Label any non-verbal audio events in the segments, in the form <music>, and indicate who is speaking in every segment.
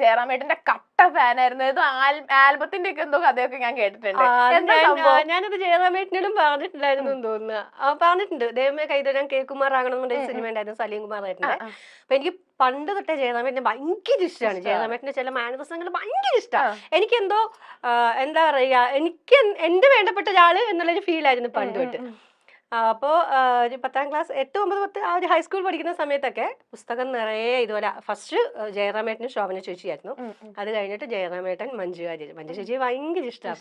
Speaker 1: ജയറാമേട്ടന്റെ കട്ട ഫാനായിരുന്നു. ഏതോ ആൽബത്തിന്റെ ഒക്കെ എന്തോ കഥയൊക്കെ ഞാൻ കേട്ടിട്ടുണ്ട്.
Speaker 2: ഞാനത് ജയറാമേട്ടനോടും പറഞ്ഞിട്ടുണ്ടായിരുന്നു എന്ന് തോന്നുന്നു. പറഞ്ഞിട്ടുണ്ട്. ദൈവമേ കൈതൊഴാൻ കെ കുമാർ ആകണമെന്നുള്ള ഒരു സിനിമ ഉണ്ടായിരുന്നു സലീം കുമാർ
Speaker 1: ആയിട്ട്
Speaker 2: അപ്പൊ എനിക്ക് പണ്ട് തൊട്ടേ ജയറാമേട്ടനെ ഭയങ്കര ഇഷ്ടമാണ്. ജയറാമേട്ടന്റെ ചില മാനദസങ്ങൾ ഭയങ്കര ഇഷ്ടമാണ് എനിക്ക് എന്തോ എന്താ പറയാ എനിക്ക് എന്റെ വേണ്ടപ്പെട്ട ഒരാൾ എന്നുള്ളൊരു ഫീൽ ആയിരുന്നു പണ്ട് തൊട്ട്.
Speaker 1: ഉം, ഉം.
Speaker 2: ആ, അപ്പോ ആ, ഒരു പത്താം ക്ലാസ് എട്ട് ഒമ്പത് പത്ത് ആ ഒരു ഹൈസ്കൂൾ പഠിക്കുന്ന സമയത്തൊക്കെ പുസ്തകം നിറയെ ഇതുപോലെ ഫസ്റ്റ് ജയറാമേട്ടനും ശോഭന ചേച്ചിയായിരുന്നു. അത് കഴിഞ്ഞിട്ട് ജയറാമേട്ടൻ മഞ്ജു വാര്യർ മഞ്ജു ചേച്ചി ഭയങ്കര ഇഷ്ടമാണ്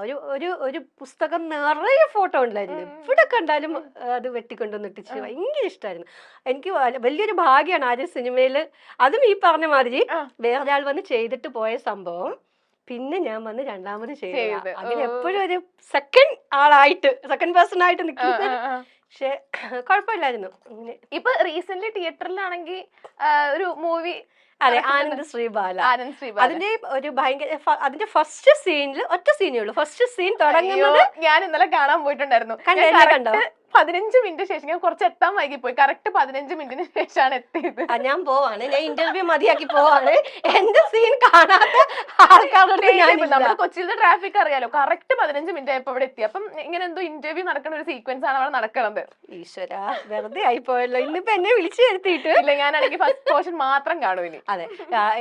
Speaker 2: ഒരു ഒരു ഒരു പുസ്തകം നിറയെ ഫോട്ടോ ഉണ്ടായിരുന്നു. എവിടെ കണ്ടാലും അത് വെട്ടിക്കൊണ്ടുവന്ന് ഇട്ടിച്ച് ഭയങ്കര ഇഷ്ടമായിരുന്നു എനിക്ക് വലിയൊരു ഭാഗ്യമാണ് ആ ഒരു സിനിമയിൽ അതും ഈ പറഞ്ഞ മാതിരി. വേറൊരാൾ വന്ന് ചെയ്തിട്ട് പോയ സംഭവം പിന്നെ ഞാൻ വന്ന് രണ്ടാമത് ചെയ്തു
Speaker 1: ചെയ്ത്.
Speaker 2: അതിൽ എപ്പോഴും ഒരു സെക്കൻഡ് ആളായിട്ട് സെക്കൻഡ് പേഴ്സൺ ആയിട്ട് നിൽക്കുന്നത്. പക്ഷെ കുഴപ്പമില്ലായിരുന്നു
Speaker 1: ഇപ്പൊ റീസെന്റ് തിയേറ്ററിലാണെങ്കിൽ ഒരു മൂവി
Speaker 2: അതെ. ആനന്ദ് ശ്രീബാല
Speaker 1: ആനന്ദ് ശ്രീബാല
Speaker 2: അതിന്റെ ഒരു ഭയങ്കര അതിന്റെ ഫസ്റ്റ് സീനിൽ ഒറ്റ സീനേ ഉള്ളൂ ഫസ്റ്റ് സീൻ തുടങ്ങുന്നത്
Speaker 1: ഞാൻ ഇന്നലെ കാണാൻ പോയിട്ടുണ്ടായിരുന്നു
Speaker 2: കണ്ടോ?
Speaker 1: പതിനഞ്ച് മിനിറ്റ് ശേഷം ഞാൻ കുറച്ച് എത്താൻ വൈകി പോയി കറക്റ്റ് പതിനഞ്ച് മിനിറ്റിന് ശേഷമാണ് എത്തിയത്.
Speaker 2: ഞാൻ പോവാണ്. ഞാൻ ഇന്റർവ്യൂ മതിയാക്കി പോവാണ്. എന്റെ സീൻ കാണാത്ത ആൾക്കാരുടെ
Speaker 1: നമ്മുടെ കൊച്ചിയിലെ ട്രാഫിക് അറിയാലോ. കറക്റ്റ് പതിനഞ്ച് മിനിറ്റ് ആയപ്പോ ഇവിടെ എത്തി. അപ്പം ഇങ്ങനെ എന്തോ ഇന്റർവ്യൂ നടക്കുന്ന ഒരു സീക്വൻസ് ആണ് അവിടെ നടക്കുന്നത്
Speaker 2: ഈശ്വര വെറുതെ ആയി പോയല്ലോ ഇന്നിപ്പോ എന്നെ വിളിച്ചു വരുത്തിയിട്ട്.
Speaker 1: ഇല്ല ഞാനാണെങ്കിൽ ഫസ്റ്റ് പോർഷൻ മാത്രം കാണും ഇനി.
Speaker 2: അതെ.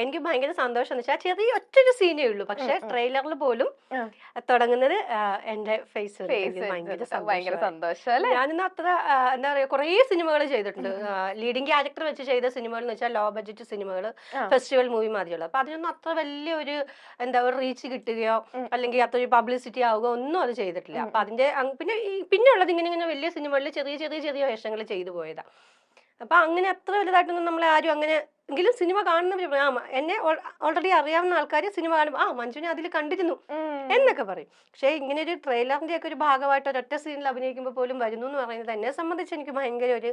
Speaker 2: എനിക്ക് ഭയങ്കര സന്തോഷം എന്ന് വെച്ചാൽ ചെറിയ ഒറ്റൊരു സീനേ ഉള്ളൂ. പക്ഷെ ട്രെയിലറിൽ പോലും തുടങ്ങുന്നത് എന്റെ ഫേസ് ഭയങ്കര സന്തോഷം
Speaker 1: അല്ലെ?
Speaker 2: ഞാനിന്ന് അത്ര എന്താ പറയാ കുറേ സിനിമകൾ ചെയ്തിട്ടുണ്ട്. ലീഡിങ് ക്യാരക്ടർ വെച്ച് ചെയ്ത സിനിമകൾ എന്ന് വെച്ചാൽ ലോ ബഡ്ജറ്റ് സിനിമകൾ ഫെസ്റ്റിവൽ മൂവി മാതിരിയുള്ള. അപ്പൊ അതിനൊന്നും അത്ര വലിയ ഒരു എന്താ ഒരു റീച്ച് കിട്ടുകയോ അല്ലെങ്കിൽ അത്ര പബ്ലിസിറ്റി ആവുകയോ ഒന്നും അത് ചെയ്തിട്ടില്ല. അപ്പൊ അതിന്റെ പിന്നെ പിന്നെയുള്ളത് പിന്നെ ഉള്ളത് ഇങ്ങനെ ഇങ്ങനെ വലിയ സിനിമകളിൽ ചെറിയ ചെറിയ ചെറിയ വേഷങ്ങൾ ചെയ്തു പോയതാ. അപ്പൊ അങ്ങനെ അത്ര വലുതായിട്ടൊന്നും നമ്മളെ ആരും അങ്ങനെ എങ്കിലും സിനിമ കാണുന്നവർ ആ എന്നെ ഓൾറെഡി അറിയാവുന്ന ആൾക്കാർ സിനിമ കാണും ആ മഞ്ജുനെ അതിൽ കണ്ടിരുന്നു എന്നൊക്കെ പറയും. പക്ഷേ ഇങ്ങനെ ഒരു ട്രെയിലറിന്റെ ഒക്കെ ഒരു ഭാഗമായിട്ട് ഒരൊറ്റ സീനിൽ അഭിനയിക്കുമ്പോൾ പോലും വരുന്നു എന്ന് പറയുന്നത് എന്നെ സംബന്ധിച്ച് എനിക്ക് ഭയങ്കര ഒരു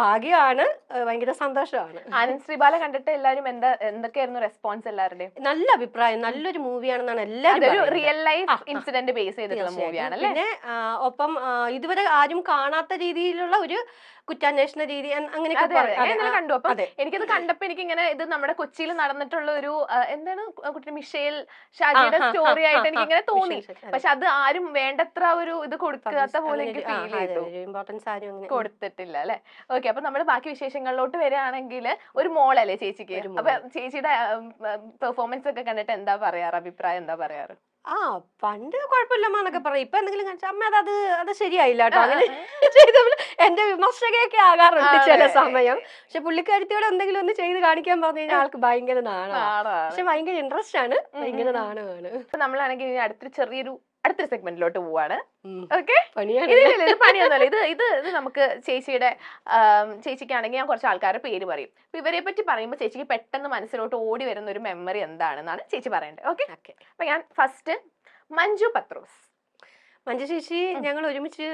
Speaker 2: ഭാഗ്യമാണ് ഭയങ്കര സന്തോഷമാണ്.
Speaker 1: ആനന്ദ് ശ്രീബാല കണ്ടിട്ട് എല്ലാവരും എന്താ എന്തൊക്കെയായിരുന്നു റെസ്പോൺസ് എല്ലാവരുടെയും
Speaker 2: നല്ല അഭിപ്രായം നല്ലൊരു മൂവിയാണെന്നാണ് എല്ലാവരും
Speaker 1: റിയൽ ലൈഫ്. ഇൻസിഡന്റ് ബേസ് ചെയ്തിട്ടുള്ള. മൂവിയാണ്
Speaker 2: പിന്നെ ഒപ്പം ഇതുവരെ ആരും കാണാത്ത രീതിയിലുള്ള ഒരു കുറ്റാന്വേഷണ രീതി അങ്ങനെയൊക്കെ
Speaker 1: കണ്ടു. അപ്പൊ എനിക്കത് കണ്ടപ്പോ എനിക്ക് ഇങ്ങനെ ഇത് നമ്മുടെ കൊച്ചിയിൽ നടന്നിട്ടുള്ള ഒരു എന്താണ് കുട്ടി മിഷേൽ ഷാജിയുടെ സ്റ്റോറി ആയിട്ട് എനിക്ക് ഇങ്ങനെ തോന്നി. പക്ഷെ അത് ആരും വേണ്ടത്ര ഒരു ഇത് കൊടുക്കാത്ത പോലെ എനിക്ക് ഫീൽ ചെയ്തു. കൊടുത്തിട്ടില്ല അല്ലെ? ഓക്കെ അപ്പൊ നമ്മൾ ബാക്കി വിശേഷങ്ങളിലോട്ട് വരികയാണെങ്കിൽ ഒരു മോളല്ലേ ചേച്ചിക്ക്? അപ്പൊ ചേച്ചിയുടെ പെർഫോമൻസ് ഒക്കെ കണ്ടിട്ട് എന്താ പറയാറ്? അഭിപ്രായം എന്താ പറയാറ്?
Speaker 2: ആ പണ്ട് കുഴപ്പമില്ലമ്മ എന്നൊക്കെ പറയും. ഇപ്പൊ എന്തെങ്കിലും കാണിച്ചാൽ അമ്മ അത് അത് അത് ശരിയായില്ല കേട്ടോ അങ്ങനെ എന്റെ വിമർശകയൊക്കെ ആകാറുണ്ട് ചില സമയം. പക്ഷെ പുള്ളിക്കാരത്തിയോട് എന്തെങ്കിലും ഒന്ന് ചെയ്ത് കാണിക്കാൻ പറഞ്ഞു കഴിഞ്ഞാൽ ആൾക്ക് ഭയങ്കര നാണമാണ്. പക്ഷെ ഭയങ്കര ഇൻട്രസ്റ്റ് ആണ്. ഭയങ്കര. നാണമാണ്
Speaker 1: നമ്മളാണെങ്കിൽ അടുത്തൊരു ചെറിയൊരു അടുത്തൊരു സെഗ്മെന്റിലോട്ട് പോവാണ്. ഓക്കെ പണിയൊന്നുമല്ല. ഇത് ഇത് ഇത് നമുക്ക് ചേച്ചിയുടെ ചേച്ചിക്കാണെങ്കിൽ ഞാൻ കുറച്ച് ആൾക്കാരുടെ പേര് പറയും. അപ്പൊ ഇവരെ പറ്റി പറയുമ്പോൾ ചേച്ചിക്ക് പെട്ടെന്ന് മനസ്സിലോട്ട് ഓടി വരുന്ന ഒരു മെമ്മറി എന്താണെന്നാണ് ചേച്ചി പറയേണ്ടത്. ഓക്കെ
Speaker 2: ഓക്കെ
Speaker 1: അപ്പൊ ഞാൻ ഫസ്റ്റ് മഞ്ജു പത്രോസ്.
Speaker 2: മഞ്ജു ചേച്ചി ഞങ്ങൾ ഒരുമിച്ച്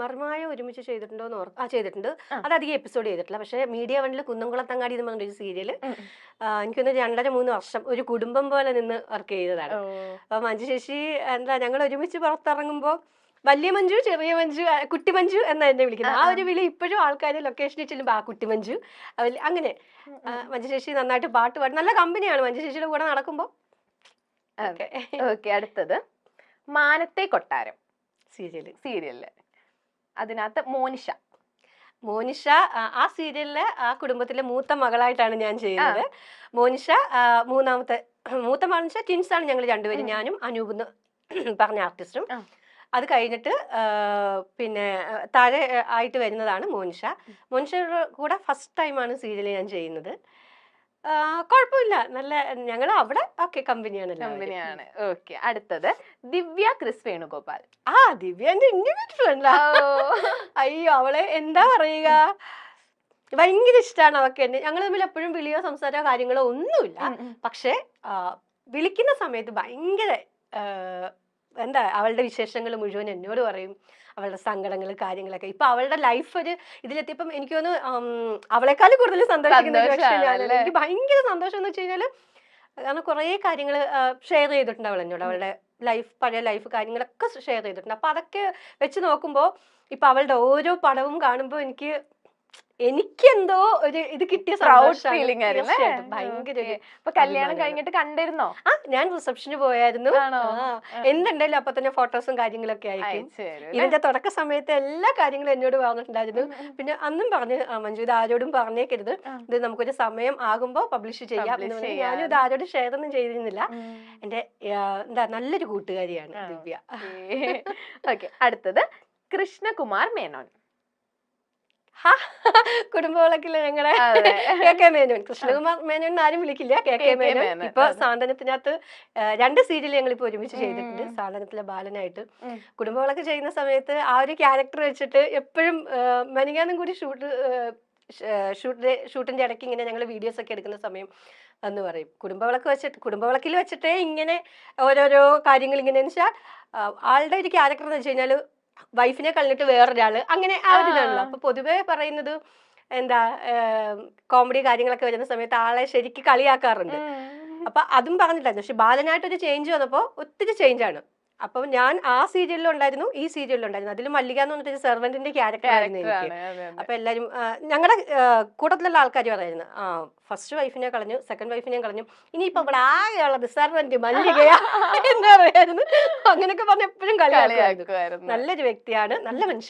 Speaker 2: മർമായ ഒരുമിച്ച് ചെയ്തിട്ടുണ്ടോ എന്ന് ഓർക്കും ആ ചെയ്തിട്ടുണ്ട്. അത് അധികം എപ്പിസോഡ് ചെയ്തിട്ടില്ല. പക്ഷേ മീഡിയ വണ്ണിൽ കുന്നംകുളത്തങ്ങാടി എന്ന് പറഞ്ഞൊരു സീരിയൽ
Speaker 1: എനിക്ക്
Speaker 2: എനിക്കൊന്ന് രണ്ടര മൂന്ന് വർഷം ഒരു കുടുംബം പോലെ നിന്ന് വർക്ക് ചെയ്തതാണ്. അപ്പൊ മഞ്ജു ചേച്ചി എന്താ ഞങ്ങൾ ഒരുമിച്ച് പുറത്തിറങ്ങുമ്പോൾ വലിയ മഞ്ജു ചെറിയ മഞ്ജു കുട്ടി മഞ്ജു എന്നാ എന്നെ വിളിക്കുന്നത്.
Speaker 1: ആ.
Speaker 2: ഒരു വിളി ഇപ്പോഴും ആൾക്കാർ ലൊക്കേഷനിൽ ചെല്ലുമ്പോൾ ആ കുട്ടി മഞ്ജു അങ്ങനെ.
Speaker 1: മഞ്ജുശേഷി
Speaker 2: മഞ്ജു നന്നായിട്ട് പാട്ട് പാടും നല്ല കമ്പനിയാണ് മഞ്ജു ചേച്ചിയുടെ കൂടെ നടക്കുമ്പോൾ.
Speaker 1: ഓക്കെ അടുത്തത്. മാനത്തെ കൊട്ടാരം.
Speaker 2: സീരിയൽ.
Speaker 1: സീരിയലിൽ. അതിനകത്ത് മോനിഷ.
Speaker 2: മോനിഷ ആ, സീരിയലിലെ ആ കുടുംബത്തിലെ മൂത്ത മകളായിട്ടാണ് ഞാൻ ചെയ്യുന്നത്. മോനിഷ മൂന്നാമത്തെ മൂത്ത മകൾ ട്വിൻസ് ആണ് ഞങ്ങൾ രണ്ടുപേരും. ഞാനും അനൂപ് എന്ന് പറഞ്ഞ ആർട്ടിസ്റ്റും അത് കഴിഞ്ഞിട്ട് പിന്നെ താഴെ ആയിട്ട് വരുന്നതാണ് മോനിഷ. മോനിഷയുടെ കൂടെ ഫസ്റ്റ് ടൈമാണ് സീരിയൽ ഞാൻ ചെയ്യുന്നത്. കുഴപ്പമില്ല. നല്ല ഞങ്ങൾ അവിടെ ഓക്കെ കമ്പനിയാണ്.
Speaker 1: കമ്പനിയാണ് ഓക്കെ അടുത്തത്. ദിവ്യ ക്രിസ് വേണുഗോപാൽ.
Speaker 2: ആ ദിവ്യ എന്റെ ഫ്രണ്ടാ <laughs> അയ്യോ അവളെ എന്താ പറയുക? ഭയങ്കര ഇഷ്ടമാണ് അവൾക്ക് എന്നെ. ഞങ്ങൾ തമ്മിൽ എപ്പോഴും വിളിയോ സംസാരമോ കാര്യങ്ങളോ ഒന്നുമില്ല. പക്ഷേ വിളിക്കുന്ന സമയത്ത് ഭയങ്കര എന്താ അവളുടെ വിശേഷങ്ങൾ മുഴുവൻ എന്നോട് പറയും അവളുടെ സങ്കടങ്ങൾ കാര്യങ്ങളൊക്കെ ഇപ്പൊ അവളുടെ ലൈഫ് ഒരു ഇതിലെത്തിയപ്പം എനിക്ക് തോന്നുന്നു അവളെക്കാൾ കൂടുതൽ സന്തോഷിക്കുന്ന ഒരു പക്ഷേ
Speaker 1: സന്തോഷാണ്
Speaker 2: ഞാനാണ്.
Speaker 1: അല്ലേ?
Speaker 2: എനിക്ക് ഭയങ്കര സന്തോഷം എന്ന് വെച്ച് കഴിഞ്ഞാൽ കാരണം കുറേ കാര്യങ്ങൾ ഷെയർ ചെയ്തിട്ടുണ്ട് അവൾ എന്നോട് അവളുടെ ലൈഫ് പഴയ ലൈഫ് കാര്യങ്ങളൊക്കെ ഷെയർ ചെയ്തിട്ടുണ്ട് അപ്പൊ അതൊക്കെ വെച്ച് നോക്കുമ്പോൾ ഇപ്പൊ അവളുടെ ഓരോ പടവും കാണുമ്പോൾ എനിക്ക് എനിക്കെന്തോ ഒരു ഇത് കിട്ടിയ
Speaker 1: പ്രൗഡ് ഫീലിംഗ് ആയിരുന്നു?
Speaker 2: ഭയങ്കര
Speaker 1: അപ്പൊ കല്യാണം കഴിഞ്ഞിട്ട് കണ്ടിരുന്നോ?
Speaker 2: ആ ഞാൻ റിസപ്ഷന് പോയായിരുന്നു. എന്തുണ്ടല്ലോ അപ്പൊ തന്നെ ഫോട്ടോസും കാര്യങ്ങളൊക്കെ അയക്കും
Speaker 1: തരും
Speaker 2: ഇതിന്റെ തുടക്ക സമയത്ത് എല്ലാ കാര്യങ്ങളും എന്നോട് പറഞ്ഞിട്ടുണ്ടായിരുന്നു. പിന്നെ അന്നും പറഞ്ഞു "ആ, മഞ്ജു ഇത് ആരോടും പറഞ്ഞേക്കരുത്. ഇത് നമുക്കൊരു സമയം ആകുമ്പോ പബ്ലിഷ് ചെയ്യാം. ഞാനും ഇത് ആരോടും ഷെയർ ഒന്നും ചെയ്തിരുന്നില്ല. എന്റെ എന്താ നല്ലൊരു കൂട്ടുകാരിയാണ്. ദിവ്യ.
Speaker 1: ഓക്കെ അടുത്തത് കൃഷ്ണകുമാർ മേനോൻ.
Speaker 2: കുടുംബവിളക്കിൽ ഞങ്ങളെ
Speaker 1: അതെ.
Speaker 2: കെ കെ മേനോൻ കൃഷ്ണകുമാർ മേനോൻ ആരും വിളിക്കില്ല കെ
Speaker 1: കെ മേനു
Speaker 2: മേനോൻ ഇപ്പൊ. സാന്ത്വനത്തിനകത്ത് രണ്ട് സീരിയൽ ഞങ്ങൾ ഇപ്പൊ ഒരുമിച്ച് ചെയ്തിട്ടുണ്ട്. സാന്ത്വനത്തിലെ ബാലനായിട്ട്. കുടുംബവിളക്ക് ചെയ്യുന്ന സമയത്ത് ആ ഒരു ക്യാരക്ടർ വെച്ചിട്ട് എപ്പോഴും മനികാനും കൂടി ഷൂട്ട് ഷൂട്ടിന്റെ ഷൂട്ടിന്റെ ഇടയ്ക്ക് ഇങ്ങനെ ഞങ്ങൾ വീഡിയോസ് ഒക്കെ എടുക്കുന്ന സമയം എന്ന് പറയും കുടുംബവിളക്ക് വെച്ചിട്ട് കുടുംബവിളക്കിൽ വെച്ചിട്ടേ ഇങ്ങനെ ഓരോരോ കാര്യങ്ങൾ ഇങ്ങനെ വെച്ചാൽ ആളുടെ ഒരു ക്യാരക്ടർ എന്ന് വെച്ച് കഴിഞ്ഞാൽ വൈഫിനെ കളഞ്ഞിട്ട് വേറൊരാൾ. അങ്ങനെ ആ ഒരു ഇതാണല്ലോ. അപ്പൊ പൊതുവെ പറയുന്നത് എന്താ കോമഡി കാര്യങ്ങളൊക്കെ വരുന്ന സമയത്ത് ആളെ ശരിക്ക് കളിയാക്കാറുണ്ട്. അപ്പൊ അതും പറഞ്ഞിട്ടായിരുന്നു പക്ഷെ ബാലനായിട്ടൊരു ചേഞ്ച് വന്നപ്പോ ഒത്തിരി ചേഞ്ച് ആണ്. അപ്പൊ ഞാൻ ആ സീരിയലിലുണ്ടായിരുന്നു ഈ സീരിയലിലുണ്ടായിരുന്നു. അതിൽ മല്ലിക എന്ന് പറഞ്ഞിട്ട് സെർവന്റിന്റെ ക്യാരക്ടർ ആയിരുന്നു എനിക്ക്. അപ്പൊ എല്ലാരും ഞങ്ങളുടെ കൂട്ടത്തിലുള്ള ആൾക്കാർ പറയുന്നു ആ ഫസ്റ്റ് വൈഫിനെ കളഞ്ഞു സെക്കൻഡ് വൈഫിനെ കളഞ്ഞു. ഇനിയിപ്പോ ഇവിടെ ആകെയുള്ളത് സെർവന്റ് മല്ലികയാ <laughs> എന്ന് പറയായിരുന്നു അങ്ങനെയൊക്കെ പറഞ്ഞ എപ്പോഴും
Speaker 1: കളിയാക്കുമായിരുന്നു.
Speaker 2: നല്ലൊരു വ്യക്തിയാണ് നല്ല മനുഷ്യൻ